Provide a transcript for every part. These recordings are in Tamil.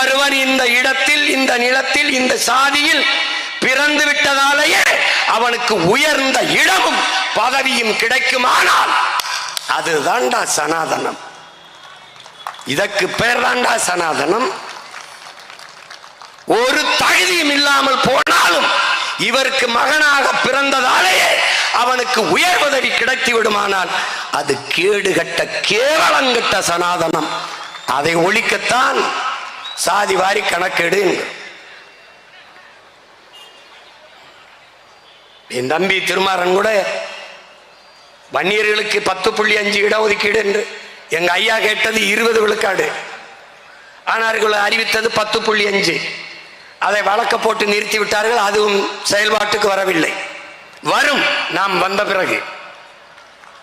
ஒருவன் இந்த இடத்தில் இந்த நிலத்தில் இந்த சாதியில் பிறந்து விட்டதாலேயே அவனுக்கு உயர்ந்த இடமும் பதவியும் கிடைக்குமானால் அதுதான்டா சனாதனம். இதற்கு பேர் தான்டா சனாதனம்? ஒரு தகுதியும் இல்லாமல் போனாலும் இவருக்கு மகனாக பிறந்ததாலேயே அவனுக்கு உயர் உதவி கிடைத்து விடுமானால் அது கேடுகட்ட கேவலங்கட்ட சனாதனம். அதை ஒழிக்கத்தான் சாதி வாரி கணக்கெடு என் தம்பி திருமாறன் கூட வன்னியர்களுக்கு பத்து புள்ளி அஞ்சு இடஒதுக்கீடு என்று. எங்க ஐயா கேட்டது இருபது விழுக்காடு. ஆனார்கள் அறிவித்தது பத்து புள்ளி அஞ்சு. அதை வழக்க போட்டு நிறுத்தி விட்டார்கள் அதுவும் செயல்பாட்டுக்கு வரவில்லை. வரும் நாம் வந்த பிறகு.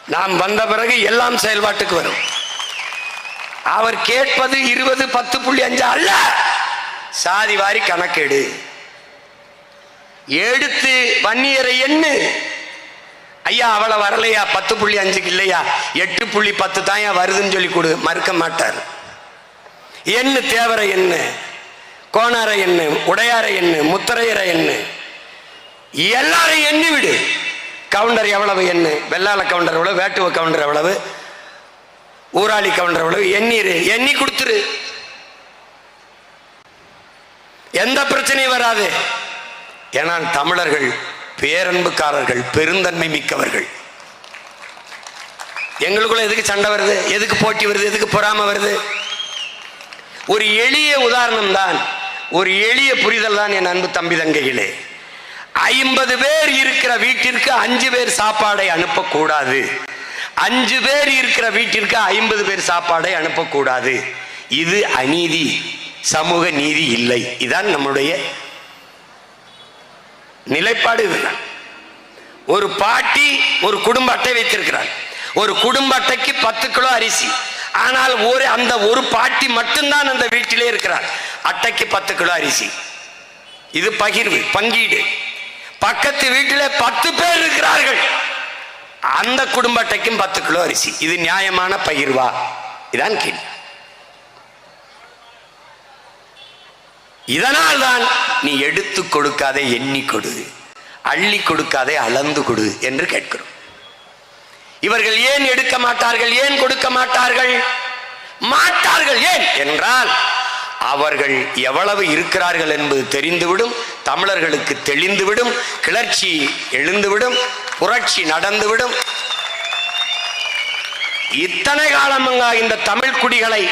நாம் வந்த பிறகு எல்லாம் செயல்பாட்டுக்கு வரும். அவர் கேட்பது இருபது பத்து புள்ளி அஞ்சு அல்ல. சாதி வாரி கணக்கெடு. எடுத்து வன்னியரை எண்ணு. ஐயா அவளை வரலையா? பத்து புள்ளி அஞ்சுக்கு இல்லையா? எட்டு புள்ளி பத்து தான் ஏன் வருதுன்னு சொல்லி கொடு. மறுக்க மாட்டார். என்ன தேவரை என்ன கோணாரை என்ன உடையாரை என்ன முத்தரையர என்ன எல்லாரையும் எண்ணி விடு. கவுண்டர் எவ்வளவு என்ன வெள்ளாள கவுண்டர் எவ்வளவு? வேட்டுவ கவுண்டர் எவ்வளவு? ஊராளி கவுண்டர் எவ்வளவு எண்ணிரு எண்ணி கொடுத்துரு. எந்த பிரச்சனையும் வராது. ஏன்னா தமிழர்கள் பேரன்புக்காரர்கள் பெருந்தன்மை மிக்கவர்கள். எங்களுக்குள்ள எதுக்கு சண்டை வருது? எதுக்கு போட்டி வருது? எதுக்கு பொறாம வருது? ஒரு எளிய உதாரணம் தான் ஒரு எளிய புரிதல் தான் என் அன்பு தம்பி தங்கைகளே. ஐம்பது பேர் இருக்கிற வீட்டிற்கு அஞ்சு பேர் சாப்பாடை அனுப்பக்கூடாது. அஞ்சு பேர் இருக்கிற வீட்டிற்கு ஐம்பது பேர் சாப்பாடை அனுப்பக்கூடாது. இது அநீதி. சமூக நீதி இல்லை. இதான் நம்முடைய நிலைப்பாடு இதுதான். ஒரு பாட்டி ஒரு குடும்ப அட்டை வைத்திருக்கிறார் ஒரு குடும்ப அட்டைக்கு பத்து கிலோ அரிசி. ஆனால் ஒரு அந்த ஒரு பாட்டி மட்டும்தான் அந்த வீட்டிலே இருக்கிறார் அட்டைக்கு பத்து கிலோ அரிசி. இது பகிர்வு பங்கீடு. பக்கத்து வீட்டில் பத்து பேர் இருக்கிறார்கள். அந்த குடும்ப அட்டைக்கும் பத்து கிலோ அரிசி. இது நியாயமான பகிர்வா? இதான் கேள்வி. இதனால் தான் நீ எடுத்து கொடுக்காதே எண்ணி கொடு. அள்ளி கொடுக்காதே அளந்து கொடு என்று கேட்கிறோம். இவர்கள் ஏன் எடுக்க மாட்டார்கள்? ஏன் கொடுக்க மாட்டார்கள்? மாட்டார்கள் ஏன் என்றால் அவர்கள் எவ்வளவு இருக்கிறார்கள் என்பது தெரிந்துவிடும் தமிழர்களுக்கு தெளிந்துவிடும் கிளர்ச்சி எழுந்துவிடும் புரட்சி நடந்துவிடும். இத்தனை காலமாக இந்த தமிழ் குடிகளை